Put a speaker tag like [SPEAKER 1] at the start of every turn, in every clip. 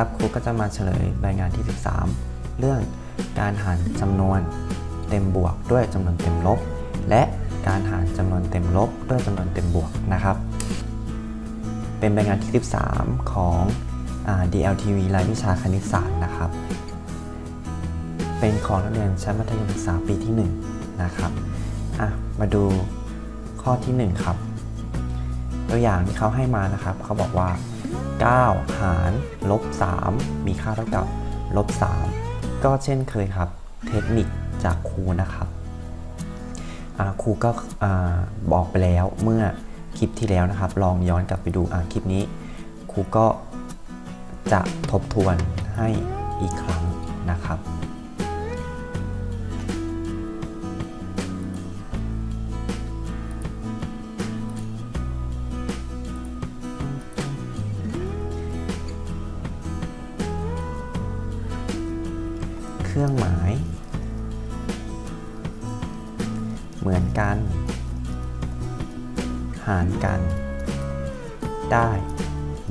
[SPEAKER 1] นะครับครูก็จะมาเฉลยใบงานที่ 13 เรื่องการหารจำนวนเต็มบวกด้วยจำนวนเต็มลบ และการหารจำนวนเต็มลบด้วยจำนวนเต็มบวกนะครับ เป็นใบงานที่ 13 ของอ DLTV รายวิชาคณิตศาสตร์นะครับ เป็นของนักเรียนชั้นมัธยมศึกษาปีที่ 1 นะครับมาดูข้อที่ 1 ครับ ตัวอย่างที่เขาให้มานะครับ เขาบอกว่า 9 หารลบ 3 มีค่าเท่ากับลบ 3 ก็เช่นเคยครับ เทคนิคจากครูนะครับครูก็บอกไปแล้วเมื่อคลิปที่แล้วนะครับ ลองย้อนกลับไปดูคลิปนี้ครูก็จะทบทวนให้อีกครั้งนะครับ กัน ได้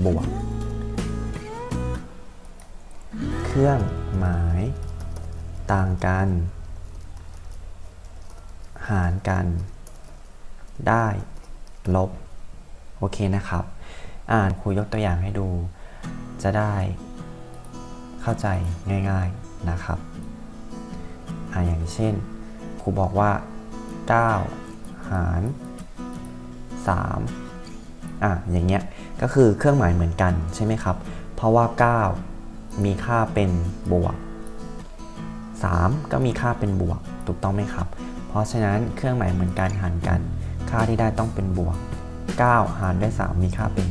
[SPEAKER 1] บวก เครื่องหมาย ต่างกัน หารกัน ได้ลบ โอเคนะครับ อ่านครูยกตัวอย่างให้ดู จะได้เข้าใจง่ายๆนะครับอ่าอย่างเช่นครูบอกว่า 9 หาร 3อะอย่างเงี้ยก็คือเครื่องหมายเหมือนกันใช่ไหมครับ เพราะว่า 9 มีค่าเป็นบวก 3 ก็มีค่าเป็นบวก ถูกต้องไหมครับ เพราะฉะนั้นเครื่องหมายเหมือนกันหารกัน ค่าที่ได้ต้องเป็นบวก 9 หารด้วย 3 มีค่าเป็น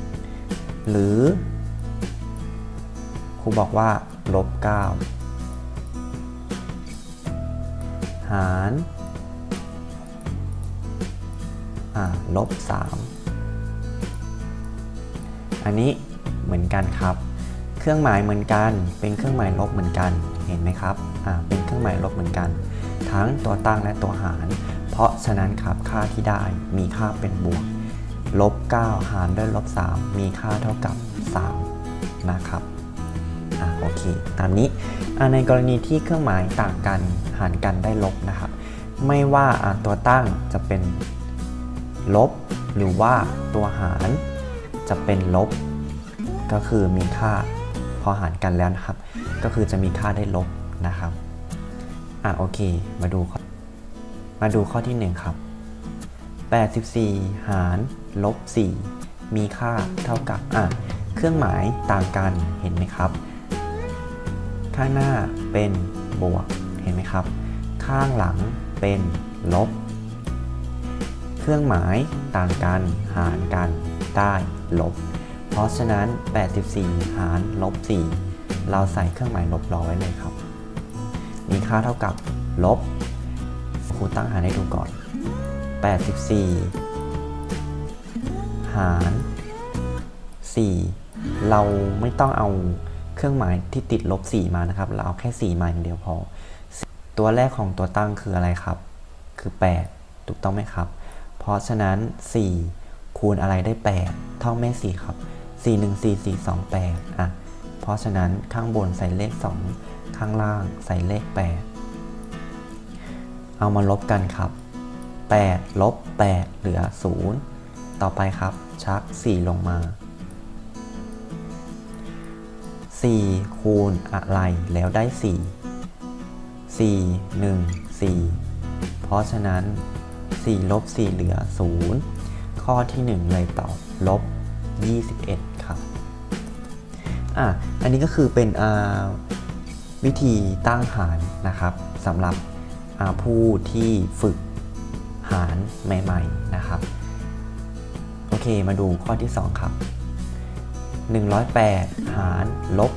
[SPEAKER 1] 3 หรือครูบอกว่าลบ9หาร ลบ 3 อันนี้เหมือนกันครับ เครื่องหมายเหมือนกัน เป็นเครื่องหมายลบเหมือนกัน เห็นไหมครับ เป็นเครื่องหมายลบเหมือนกัน ทั้งตัวตั้งและตัวหาร เพราะฉะนั้นครับค่าที่ได้มีค่าเป็นบวก ลบ 9 หารด้วยลบ 3 มีค่าเท่ากับ 3 นะครับอะโอเค ตามนี้ในกรณีที่เครื่องหมายต่างกันหารกันได้ลบนะครับ ไม่ว่าตัวตั้งจะเป็น ลบ หรือว่าตัวหารจะเป็นลบ ก็คือมีค่าพอหารกันแล้วนะครับ ก็คือจะมีค่าได้ลบนะครับอะโอเค มาดูมาดูข้อที่ 1 ครับ 84 หารลบ 4 มีค่าเท่ากับอะเครื่องหมายต่างกันเห็นไหมครับ ข้างหน้าเป็นบวกเห็นไหมครับ ข้างหลังเป็นลบ เครื่องหมายต่างกัน หารกัน ได้ลบ เพราะฉะนั้น 84 หารลบ 4 เราใส่เครื่องหมายลบรอไว้เลยครับ มีค่าเท่ากับลบครูตั้งหารให้ดูก่อน 84 หาร 4 เราไม่ต้องเอาเครื่องหมายที่ติดลบ 4 มานะครับ เราเอาแค่ 4 มาอย่างเดียวพอ ตัวแรกของตัวตั้งคืออะไรครับ คือ 8 ถูกต้องไหมครับ เพราะฉะนั้น 4 คูณอะไรได้8ท่องแม่4ครับ 4 1 4 4 2 8อะเพราะฉะนั้นข้างบนใส่เลข 2 ข้างล่างใส่เลข 8 เอามาลบกันครับ 8 ลบ 8 เหลือ 0 ต่อไปครับ ชัก 4 ลงมา 4 คูณอะไรแล้วได้ 4 4 1 4 เพราะฉะนั้น 4 ลบ 4 เหลือ 0 ข้อที่ 1 เลยตอบลบ 21 ครับ อะ อันนี้ก็คือเป็นวิธีตั้งหารนะครับสำหรับผู้ที่ฝึกหารใหม่ ๆ นะครับ โอเค มาดูข้อที่ 2 ครับ 108 หารลบ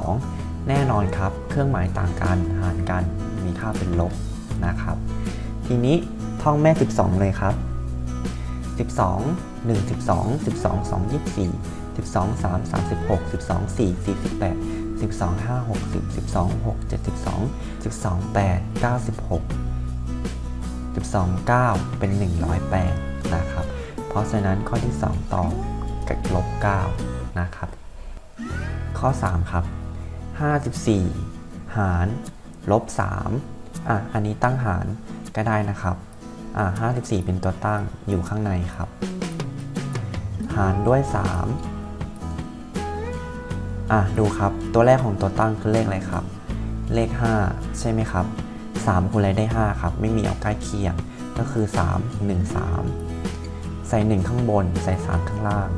[SPEAKER 1] 12 แน่นอนครับ เครื่องหมายต่างกัน หารกันมีค่าเป็นลบนะครับ ทีนี้ ท่องแม่ 12 เลยครับ 12 1 12 12 2 24 12 3 36 12 4 48 12 5 60 12 6 72 12 8 96 12 9 เป็น 108 นะครับ เพราะฉะนั้นข้อที่ 2 ตอบกับลบ 9 นะครับ ข้อ 3 ครับ 54 หารลบ 3อะ อันนี้ตั้งหารก็ได้นะครับ อะ54 เป็นตัวตั้งอยู่ข้างในครับ หารด้วย 3 อะดูครับ ตัวแรกของตัวตั้งคือเลขอะไรครับ เลข 5 ใช่ไหมครับ 3คูณอะไรได้ 5 ครับ ไม่มีเอาใกล้เคียง ก็คือ 3 1 3 ใส่ 1 ข้างบน ใส่ 3 ข้างล่าง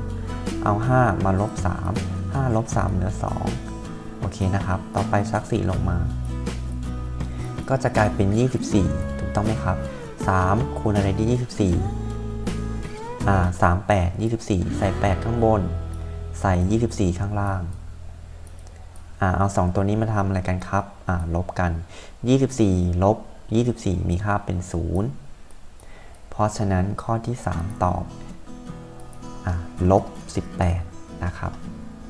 [SPEAKER 1] เอา 5 มาลบ 3 5ลบ3เหลือ 2 โอเคนะครับ ต่อไปซัก 4 ลงมา ก็จะกลายเป็น 24 ถูกต้องไหมครับ 3 คูณอะไรได้24 อ่า3 8 24ใส่ 8 ข้างบน ใส่ 24 ข้างล่าง อ่า เอา 2 ตัวนี้มาทำอะไรกันครับ อ่า ลบกัน 24 ลบ 24 มีค่าเป็น 0 เพราะฉะนั้นข้อที่ 3 ตอบ อ่า ลบ 18 นะครับ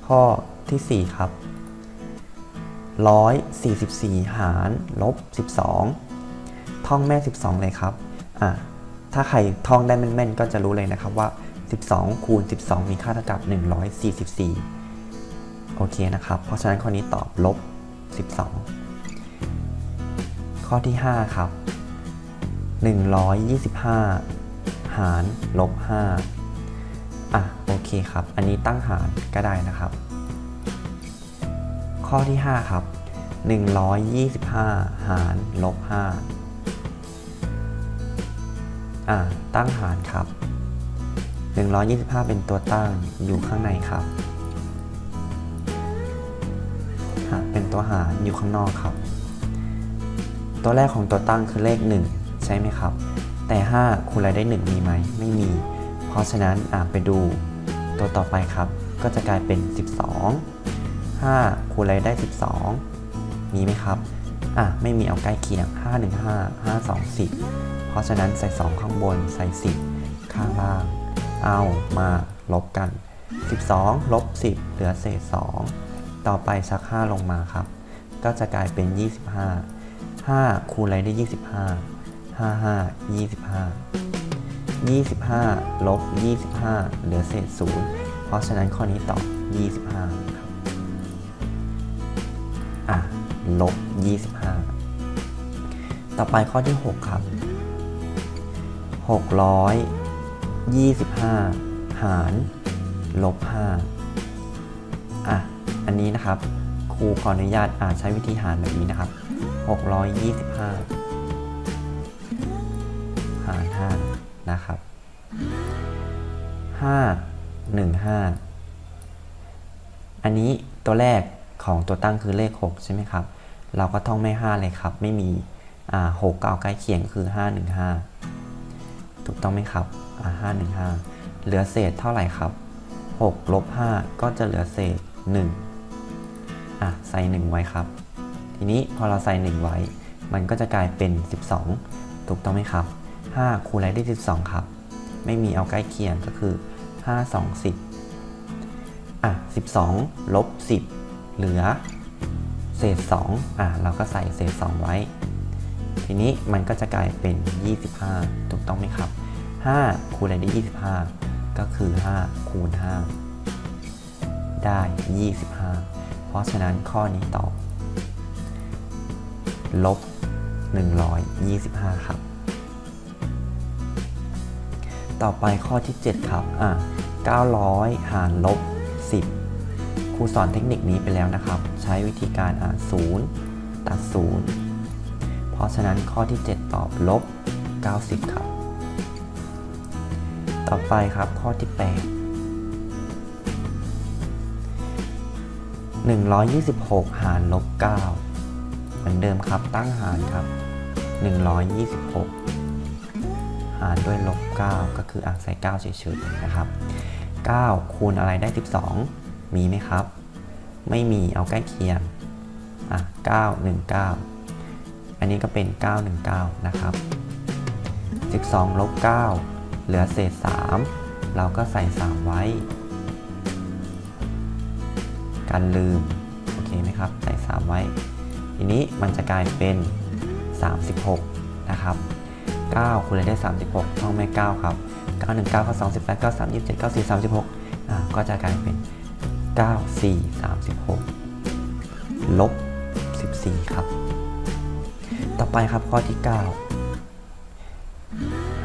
[SPEAKER 1] ข้อทีสี่4 ครับ144 หาร ลบ 12 ท่องแม่ 12 เลยครับ ถ้าใครท่องได้แม่นๆ ก็จะรู้เลยนะครับว่า 12 คูณ 12 มีค่าเท่ากับ 144 โอเคนะครับ เพราะฉะนั้นข้อนี้ตอบลบ 12 ข้อที่ 5 ครับ 125 หารลบ 5 อะ โอเคครับ อันนี้ตั้งหารก็ได้นะครับ ข้อที่ 5 ครับ 125 หารลบ 5 อ่าตั้งหารครับ 125 เป็นตัวตั้งอยู่ข้างในครับ หารเป็นตัวหารอยู่ข้างนอกครับ ตัวแรกของตัวตั้งคือเลข 1 ใช่ไหมครับ แต่ 5คูณอะไรได้ 1 มีไหม ไม่มี เพราะฉะนั้นอ่าไปดูตัวต่อไปครับ ก็จะกลายเป็น 12 5คูณอะไรได้ 12 มีไหมครับอะไม่มีเอาใกล้เคียง 5 1 5 5 2 10 เพราะฉะนั้นใส่ 2 ข้างบนใส่ 10 ข้างล่าง เอามาลบกัน 12 ลบ 10 เหลือเศษ 2 ต่อไปชัก 5 ลงมาครับ ก็จะกลายเป็น 25 5 คูณอะไรได้ 25 55 25 25 ลบ 25 เหลือเศษ 0 เพราะฉะนั้นข้อนี้ตอบ 25 ครับ อะ ลบ 25 ต่อไปข้อที่ 6 ครับ 625 หารลบ5อะ อันนี้นะครับ ครูขออนุญาตอาจใช้วิธีหารแบบนี้นะครับ 625 หาร 5 นะครับ 5 1 5อันนี้ตัวแรกของตัวตั้งคือเลข 6 ใช่ไหมครับ เราก็ท่องไม่ 5 เลยครับ ไม่มี อ่า6ก็เอาใกล้เคียงคือ 5 1 5 ถูกต้องไหมครับอ่า5 1 5เหลือเศษเท่าไหร่ครับ6ลบ5ก็จะเหลือเศษ 1 อะ ใส่ 1 ไว้ครับ ทีนี้พอเราใส่ 1 ไว้ มันก็จะกลายเป็น 12 ถูกต้องไหมครับ 5 คูณอะไรได้ 12 ครับ ไม่มีเอาใกล้เคียงก็คือ 5 2 10 อะ 12 ลบ 10 เหลือ เศษ 2 อะ เราก็ใส่เศษ 2 ไว้ ทีนี้มันก็จะกลายเป็น 25 ถูกต้องไหมครับ 5 คูณอะไรได้ 25 ก็คือ 5 คูณ 5 ได้ 25 เพราะฉะนั้นข้อนี้ตอบลบ 125 ครับ ต่อไปข้อที่ 7 ครับ อะ900 หารลบ 10 ครูสอนเทคนิคนี้ไปแล้วนะครับ ใช้วิธีการอ่าน0ตัด 0 เพราะฉะนั้นข้อที่ 7 ตอบลบ 90 ครับ ต่อไปครับข้อที่ 8 126 หารลบ 9 เหมือนเดิมครับตั้งหารครับ 126 หารด้วยลบ 9 ก็คืออะใส่9เฉยๆนะครับ 9 คูณอะไรได้ 12 มีไหมครับ ไม่มีเอาใกล้เคียงอะ919 อันนี้ก็เป็น 919 นะครับ 12ลบ9เหลือเศษ 3 เราก็ใส่ 3 ไว้ การลืม โอเคไหมครับ ใส่ 3 ไว้ ทีนี้มันจะกลายเป็น 36 นะครับ 9คูณอะไรได้ 36ท่องไม่ 9 ครับ 9 1 9 9 2 18 9 3 27 9 4 36อ่าก็จะกลายเป็น 9 4 36 ลบ 14 ครับ ต่อไปครับข้อที่9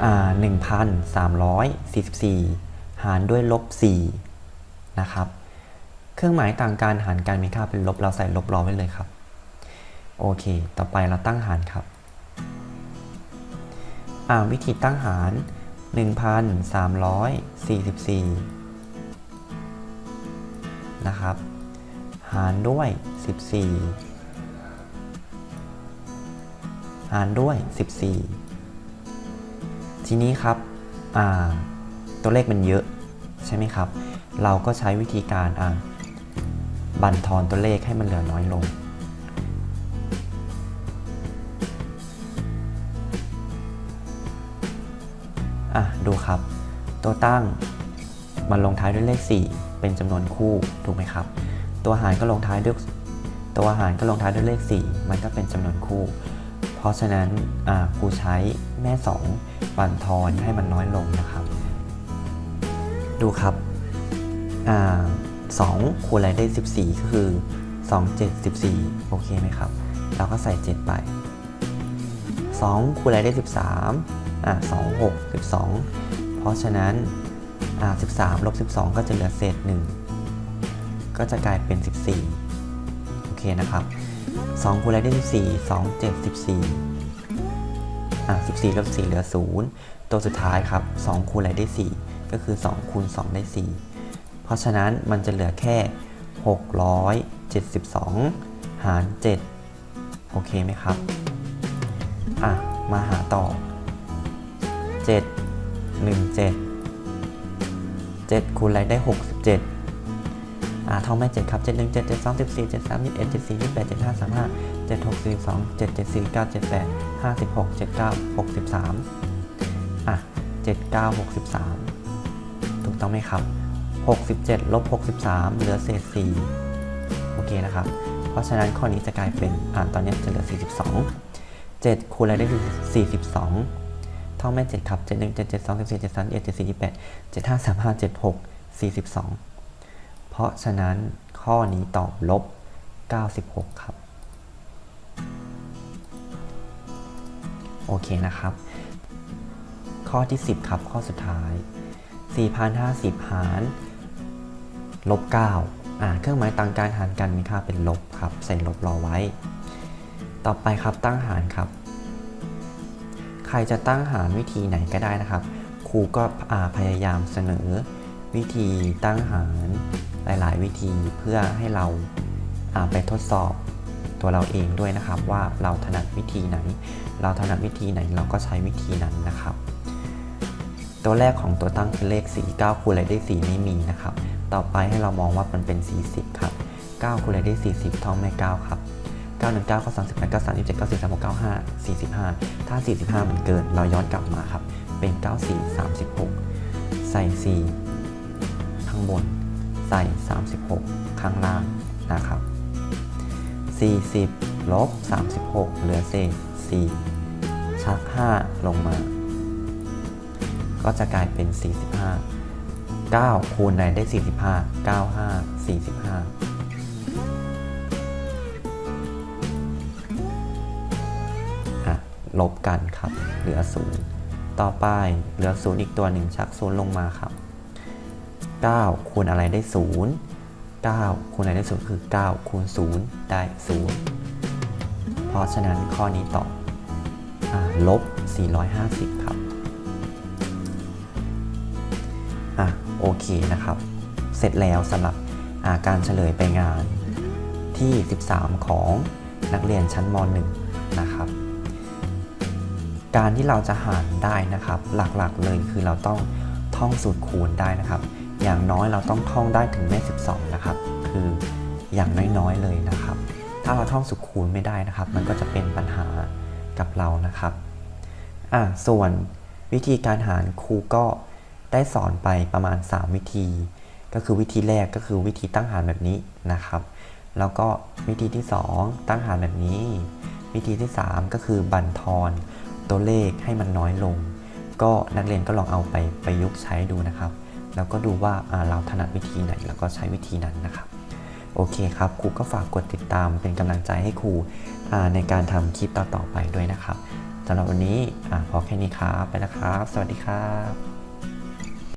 [SPEAKER 1] อ่า1,344 หารด้วยลบ4นะครับ เครื่องหมายต่างการหารกันมีค่าเป็นลบเราใส่ลบรอไว้เลยครับ โอเค ต่อไปเราตั้งหารครับอ่าวิธีตั้งหาร 1,344 นะครับ หารด้วย 14 หารด้วย 14 ทีนี้ครับตัวเลขมันเยอะใช่ไหมครับ เราก็ใช้วิธีการบั่นทอนตัวเลขให้มันเหลือน้อยลง ดูครับ ตัวตั้งมันลงท้ายด้วยเลข 4 เป็นจำนวนคู่ถูกไหมครับ ตัวหารก็ลงท้ายด้วยตัวหารก็ลงท้ายด้วยเลข 4 มันก็เป็นจำนวนคู่ ราะฉะนั้นครูใช้แม่2บั่นทอนให้มันน้อยลงนะครับ ดูครับอ่า2คูณอะไรได้ 14 ก็คือ 2 7 14 โอเคไหมครับ เราก็ใส่ 7 ไป 2คูณอะไรได้ 13อ่า2 6 12 เพราะฉะนั้นอ่า13ลบ12 ก็จะเหลือเศษ 1 ก็จะกลายเป็น 14 โอเคนะครับ 2คูณอะไรได้ 14 2 7 14 อ่า14ลบ4เหลือ 0 ตัวสุดท้ายครับ 2คูณอะไรได้ 4 ก็คือ 2 คูณ 2 ได้ 4 เพราะฉะนั้นมันจะเหลือแค่ 672 หาร 7 โอเคไหมครับ อะ มาหาต่อ 7 1 7 7คูณอะไรได้ 67 ทองแม่เจ็ดครับเจ็ดหนึ่งเจ็ดเจ็ดสองสิบสี่เจ็ดสามยี่สิบเอ็ดเจ็ดสี่ยี่สิบแปดเจ็ดห้าสามห้าเจ็ดหกสี่สองเจ็ดเจ็ดสี่เก้าเจ็ดแปดห้าสิบหกเจ็ดเก้าหกสิบสามอะเจ็ดเก้าหกสิบสามถูกต้องไหมครับหกสิบเจ็ดลบหกสิบสามเหลือเศษสี่โอเคนะครับ เพราะฉะนั้นข้อนี้จะกลายเป็นอ่านตอนนี้จะเหลือสี่สิบสองเจ็ดคูณอะไรได้คือสี่สิบสองท่องแม่เจ็ดครับเจ็ดหนึ่งเจ็ดเจ็ดสองเจ็ดสี่เจ็ดสามเอ็ดเจ็ดสี่แปดเจ็ดห้าสามห้าเจ็ดหกสี่สิบสอง เพราะฉะนั้นข้อนี้ตอบลบ 96 ครับ โอเคนะครับ ข้อที่ 10 ครับ ข้อสุดท้าย 4,050 หารลบ 9 อ่า เครื่องหมายต่างการหารกันมีค่าเป็นลบครับ ใส่ลบรอไว้ ต่อไปครับตั้งหารครับ ใครจะตั้งหารวิธีไหนก็ได้นะครับ ครูก็พยายามเสนอวิธีตั้งหาร หลายๆ วิธีเพื่อให้เราไปทดสอบตัวเราเองด้วยนะครับ ว่าเราถนัดวิธีไหน เราถนัดวิธีไหนเราก็ใช้วิธีนั้นนะครับ ตัวแรกของตัวตั้งคือเลข 4 9คูณอะไรได้ 4 ไม่มีนะครับ ต่อไปให้เรามองว่ามันเป็น 40 ครับ 9คูณอะไรได้ 40ท่องแม่ 9 ครับ9 1 9ก็38 9 3 7 9 4 3 6 9 5 45 ถ้า 45 มันเกิน เราย้อนกลับมาครับ เป็น 94 36 ใส่ 4 ข้างบน ส่ 36 ข้างล่างนะครับ 40 ลบ 36 เหลือเศษ 4 ชัก 5 ลงมา ก็จะกลายเป็น 45 9 คูณอะได้ 45 95 45อะลบกันครับ เหลือ 0 ต่อไปเหลือ 0 อีกตัวหนึ่งชัก 0 ลงมาครับ 9 คูณอะไรได้ 0 9 คูณอะไรได้0คือ 9 คูณ 0 ได้ 0 เพราะฉะนั้นข้อนี้ตอบอ่าลบ 450 ครับ อะ โอเคนะครับ เสร็จแล้วสำหรับาการเฉลยไปงานที่ 13 ของนักเรียนชั้นม .1 นะครับ การที่เราจะหารได้นะครับ หลักๆเลยคือเราต้องท่องสูตรคูณได้นะครับ อย่างน้อยเราต้องท่องได้ถึงแม่12 นะครับ คืออย่างน้อยๆเลยนะครับ ถ้าเราท่องสูตรคูณไม่ได้นะครับ มันก็จะเป็นปัญหากับเรานะครับอะส่วนวิธีการหารครูก็ได้สอนไปประมาณ 3 วิธี ก็คือวิธีแรกก็คือวิธีตั้งหารแบบนี้นะครับ แล้วก็วิธีที่ 2 ตั้งหารแบบนี้ วิธีที่ 3 ก็คือบั่นทอนตัวเลขให้มันน้อยลง ก็นักเรียนก็ลองเอาไปประยุกต์ใช้ดูนะครับ แล้วก็ดูว่าเราถนัดวิธีไหนแล้วก็ใช้วิธีนั้นนะครับโอเคครับครูก็ฝากกดติดตามเป็นกำลังใจให้ครูในการทำคลิปต่อๆไปด้วยนะครับสำหรับวันนี้อพอแค่นี้ครับไปแล้วครับ สวัสดีครับ